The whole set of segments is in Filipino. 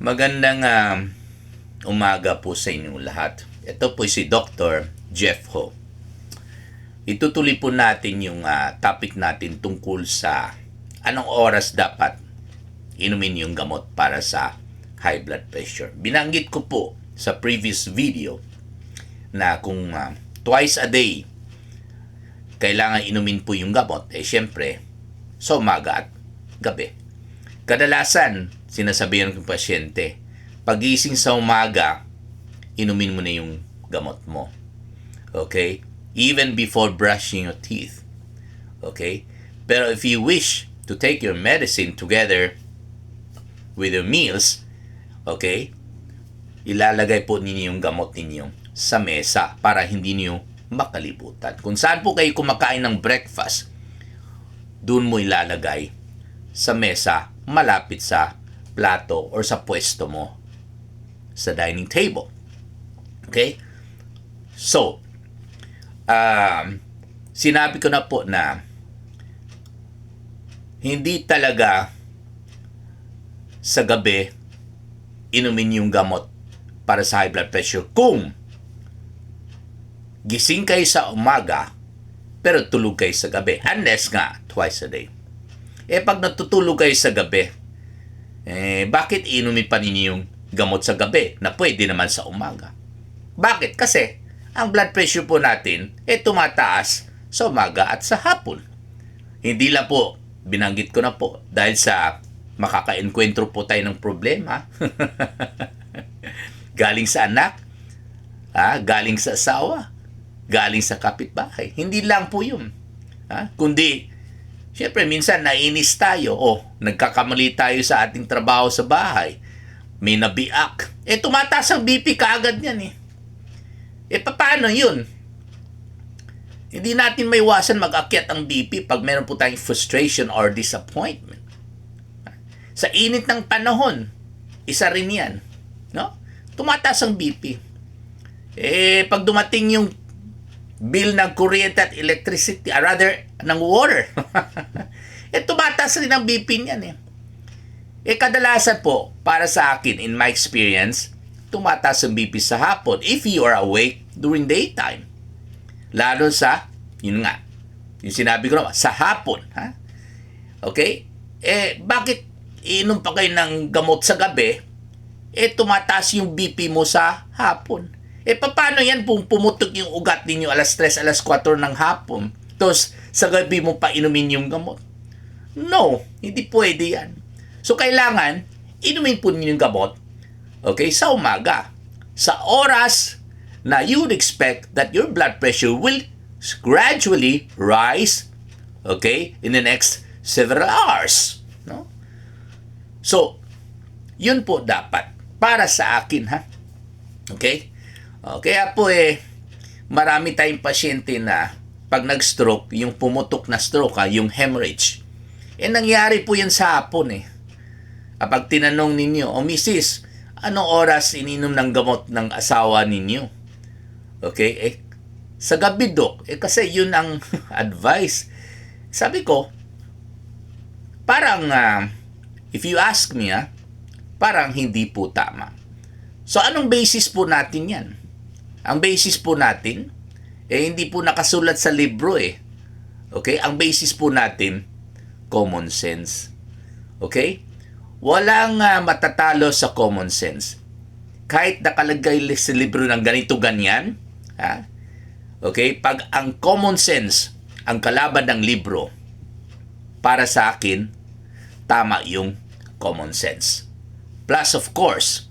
Magandang ah, umaga po sa inyong lahat. Ito po si Dr. Jeff Ho. Itutuloy po natin yung ah, topic natin tungkol sa anong oras dapat inumin yung gamot para sa high blood pressure. Binanggit ko po sa previous video na kung ah, twice a day kailangan inumin po yung gamot, eh syempre, sa umaga at gabi. Kadalasan, sinasabihan ng pasyente, pagising sa umaga, inumin mo na yung gamot mo. Okay? Even before brushing your teeth. Okay? Pero if you wish to take your medicine together with your meals, okay? Ilalagay po ninyo yung gamot ninyo sa mesa para hindi niyo makalimutan. Kung saan po kayo kumakain ng breakfast, doon mo ilalagay sa mesa malapit sa plato or sa pwesto mo sa dining table. Okay? So, um, sinabi ko na po na hindi talaga sa gabi inumin yung gamot para sa high blood pressure kung gising kayo sa umaga pero tulog kayo sa gabi unless nga twice a day eh pag natutulog kayo sa gabi eh bakit inumin pa ninyo yung gamot sa gabi na pwede naman sa umaga bakit kasi ang blood pressure po natin eh tumataas sa umaga at sa hapon hindi lang po binanggit ko na po dahil sa makaka-enkwentro po tayo ng problema galing sa anak ah, galing sa asawa galing sa kapitbahay. Hindi lang po yun. Ha? Kundi, syempre, minsan nainis tayo. O, nagkakamali tayo sa ating trabaho sa bahay. May nabiak. Eh, tumataas ang BP kaagad yan eh. Eh, paano yun? Hindi natin may iwasan mag-akyat ang BP pag meron po tayong frustration or disappointment. Sa init ng panahon, isa rin yan. No? Tumataas ang BP. Eh, pag dumating yung bill ng kuryente at electricity, or rather, ng water. eh, tumataas rin ang BP niyan eh. Eh, kadalasan po, para sa akin, in my experience, tumataas ang BP sa hapon if you are awake during daytime. Lalo sa, yun nga, yung sinabi ko naman, sa hapon. Ha? Okay? Eh, bakit inom pa kayo ng gamot sa gabi, eh, tumataas yung BP mo sa hapon? Eh, paano yan kung pumutok yung ugat ninyo alas 3, alas 4 ng hapon? Tapos, sa gabi mo pa inumin yung gamot? No, hindi pwede yan. So, kailangan, inumin po ninyo yung gamot, okay, sa umaga. Sa oras na you expect that your blood pressure will gradually rise, okay, in the next several hours. No? So, yun po dapat para sa akin, ha? Okay? Oh, kaya po eh, marami tayong pasyente na pag nag-stroke, yung pumutok na stroke, ha, yung hemorrhage, eh nangyari po yan sa hapon eh. Kapag tinanong ninyo, o oh, misis, anong oras ininom ng gamot ng asawa ninyo? Okay, eh, sa gabi, dok. Eh, kasi yun ang advice. Sabi ko, parang, uh, if you ask me, ah, parang hindi po tama. So, anong basis po natin yan? Ang basis po natin, eh hindi po nakasulat sa libro eh. Okay? Ang basis po natin, common sense. Okay? Walang uh, matatalo sa common sense. Kahit nakalagay sa libro ng ganito ganyan, ha? Okay? Pag ang common sense ang kalaban ng libro, para sa akin, tama yung common sense. Plus, of course,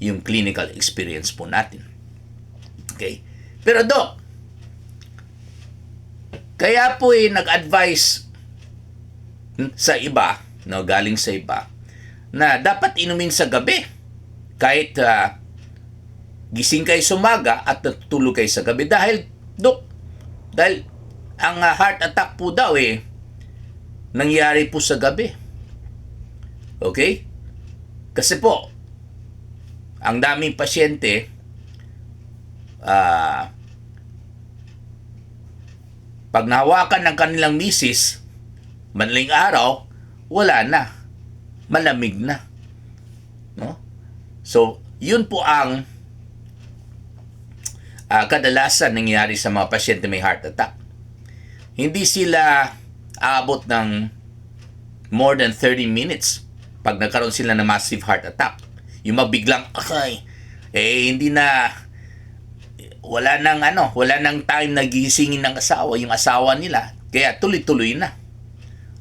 yung clinical experience po natin. Okay? Pero Dok, kaya po eh nag-advise sa iba, no, galing sa iba, na dapat inumin sa gabi. Kahit uh, gising kayo sa umaga at natutulog kayo sa gabi. Dahil, Dok, dahil ang uh, heart attack po daw eh, nangyari po sa gabi. Okay? Kasi po, ang daming pasyente, uh, pag nahawakan ng kanilang misis, manling araw, wala na. Malamig na. No? So, yun po ang ah, kadalasan nangyayari sa mga pasyente may heart attack. Hindi sila aabot ng more than 30 minutes pag nagkaroon sila ng massive heart attack. Yung mabiglang, okay, eh hindi na, wala nang ano, wala nang time na gisingin ng asawa, yung asawa nila. Kaya tuloy-tuloy na.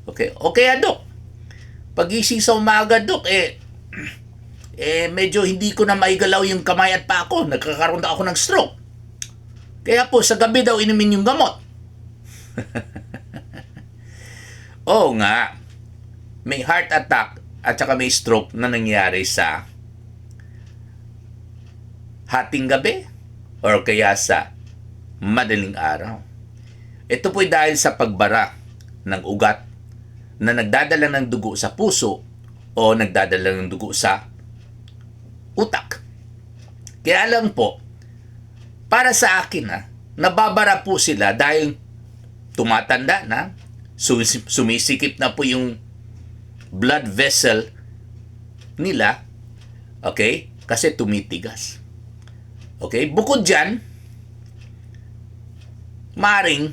Okay, okay Dok. Pagising sa umaga, Dok, eh, eh medyo hindi ko na maigalaw yung kamay at pa ako. Nagkakaroon na ako ng stroke. Kaya po, sa gabi daw inumin yung gamot. Oo nga, may heart attack at saka may stroke na nangyari sa hating gabi or kaya sa madaling araw. Ito po'y dahil sa pagbara ng ugat na nagdadala ng dugo sa puso o nagdadala ng dugo sa utak. Kaya lang po, para sa akin ha, nababara po sila dahil tumatanda na, sumis- sumisikip na po yung blood vessel nila, okay, kasi tumitigas. Okay, bukod dyan, maring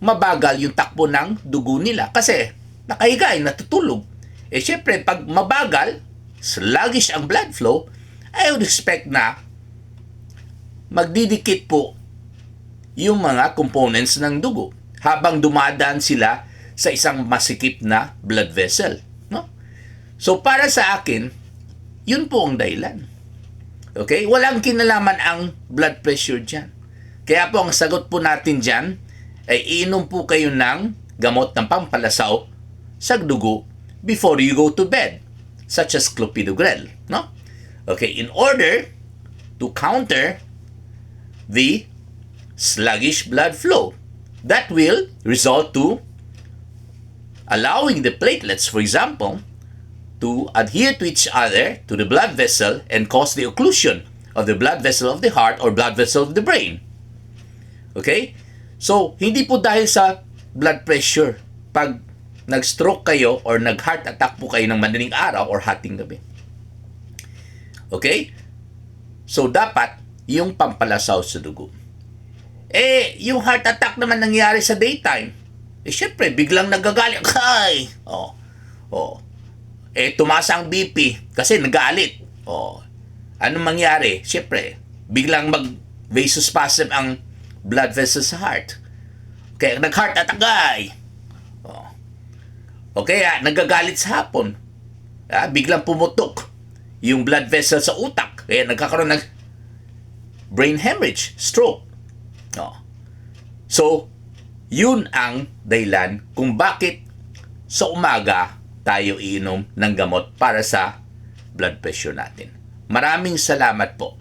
mabagal yung takbo ng dugo nila kasi nakahiga ay natutulog. Eh syempre, pag mabagal, sluggish ang blood flow, I would expect na magdidikit po yung mga components ng dugo habang dumadaan sila sa isang masikip na blood vessel. No? So para sa akin, yun po ang dahilan. Okay? Walang kinalaman ang blood pressure dyan. Kaya po ang sagot po natin dyan ay inom po kayo ng gamot ng pampalasaw sa dugo before you go to bed, such as clopidogrel. No? Okay, in order to counter the sluggish blood flow that will result to allowing the platelets, for example, to adhere to each other to the blood vessel and cause the occlusion of the blood vessel of the heart or blood vessel of the brain. Okay? So, hindi po dahil sa blood pressure pag nag-stroke kayo or nag-heart attack po kayo ng madaling araw or hating gabi. Okay? So, dapat yung pampalasaw sa dugo. Eh, yung heart attack naman nangyari sa daytime. Eh, syempre, biglang nagagalit. Ay! Oh. Oh. Eh, tumasa ang BP kasi nagalit. Oh. Anong mangyari? Syempre, biglang mag vasospasm ang blood vessel sa heart. Kaya nag-heart attack ay. Oh. O kaya nagagalit sa hapon. Ah, biglang pumutok yung blood vessel sa utak. Kaya nagkakaroon ng brain hemorrhage, stroke. Oh. So, yun ang dahilan kung bakit sa umaga tayo iinom ng gamot para sa blood pressure natin. Maraming salamat po.